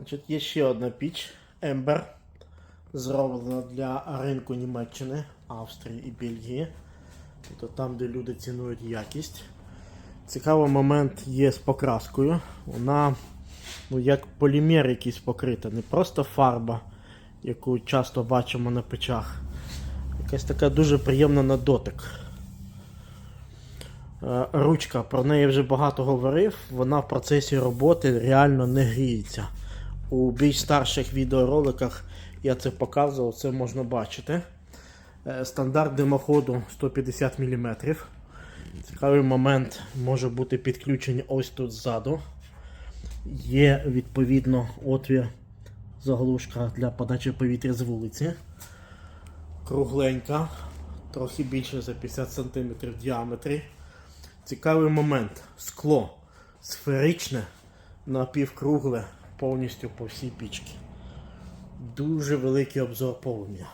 Значить, є ще одна піч Ember, зроблена для ринку Німеччини, Австрії і Бельгії. Тобто там, де люди цінують якість. Цікавий момент є з покраскою. Вона ну, як полімер якийсь покрита, не просто фарба, яку часто бачимо на печах. Якась така дуже приємна на дотик. Е, Ручка, про неї вже багато говорив, вона в процесі роботи реально не гріється. У більш старших відеороликах я це показував, це можна бачити. Е, Стандарт димоходу 150 мм. Цікавий момент може бути підключення ось тут ззаду. Є відповідно отвір заглушка для подачі повітря з вулиці. Кругленька, трохи більше за 50 см в діаметрі. Цікавий момент. Скло сферичне, напівкругле, повністю по всій пічці. Дуже великий обзор полум'я.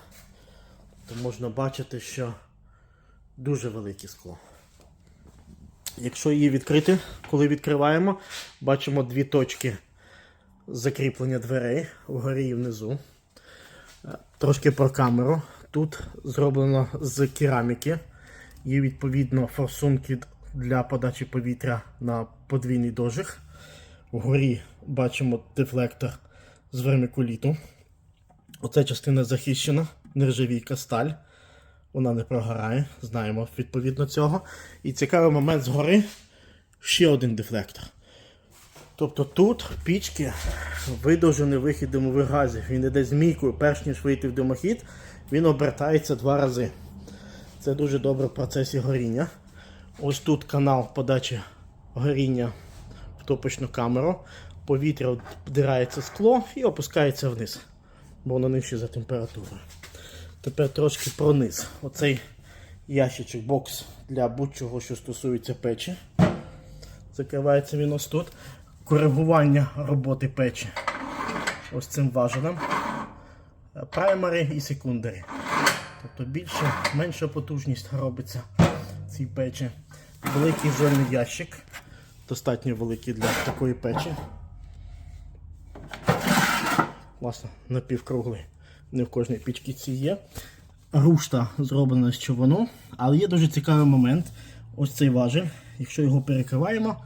То можна бачити, що дуже велике скло. Якщо її відкрити, коли відкриваємо, бачимо дві точки закріплення дверей вгорі і внизу. Е, Трошки про камеру. Тут зроблено з кераміки. Є відповідно форсунки для подачі повітря на подвійний дожиг. Вгорі бачимо дефлектор з вермикуліту. Оця частина захищена, нержавійка сталь. Вона не прогорає, знаємо відповідно цього. І цікавий момент згори ще один дефлектор. Тобто тут пічки видовжений вихід димових газів. Він іде змійкою, перш ніж вийти в димохід, він обертається два рази. Це дуже добре в процесі горіння. Ось тут канал подачі горіння топочну камеру. Повітря вдирається скло і опускається вниз, бо воно нижче за температурою. Тепер трошки про низ. Оцей ящичок, бокс для будь-чого, що стосується печі. Закривається він ось тут. Коригування роботи печі ось цим важелем. Праймері і секундарі. Тобто більше, менша потужність робиться цій печі. Великий жольний ящик. Достатньо великий для такої печі. Власне, напівкруглий. Не в кожній пічці ці є. Рушта зроблена з човону, але є дуже цікавий момент. Ось цей важель. Якщо його перекриваємо,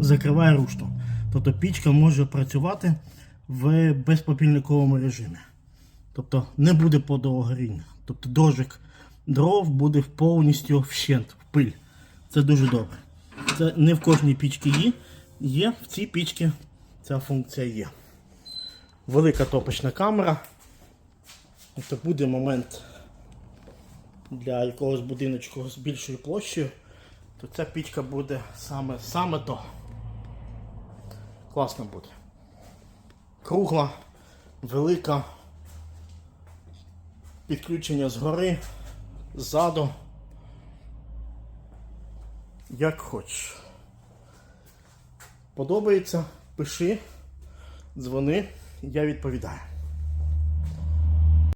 закриває рушту. Тобто пічка може працювати в безпопільниковому режимі. Тобто не буде подовгоріння. Тобто дожик дров буде повністю вщент, в пиль. Це дуже добре. Це не в кожній пічці є. Є, в цій пічці ця функція є. Велика топочна камера. Тобто буде момент для якогось будиночку з більшою площею, то ця пічка буде саме, саме то. Класно буде. Кругла, велика. Підключення згори, ззаду. Як хочеш. Подобається, пиши, дзвони, я відповідаю.